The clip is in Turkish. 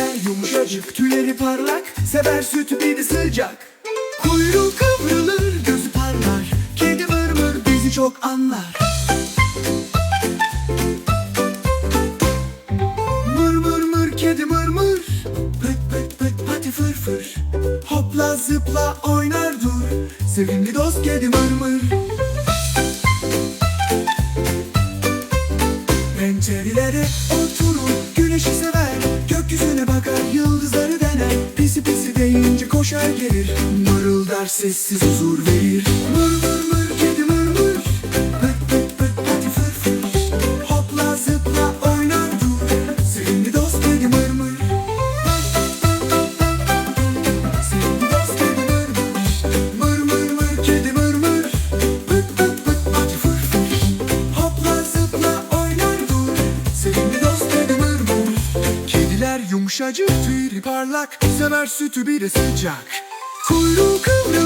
yumuşacık Tüyleri parlak Sever sütü bir sıcak. Kuyruğu kıvrılır Gözü parlar Kedi mır bizi çok anlar. Mır mır mır kedi mır mır Pıt pıt pıt pati fır fır. Hopla zıpla oynar dur Sevimli dost kedi mır mır. Pencerelere oturur Güneşi sever Gökyüzüne bakar Yıldızları dener. Pisi pisi deyince koşar gelir. Mırıldar sessiz huzur verir yumuşacık tüyleri parlak Sever sütü bir de sıcak. Kuyruğu kıvrılır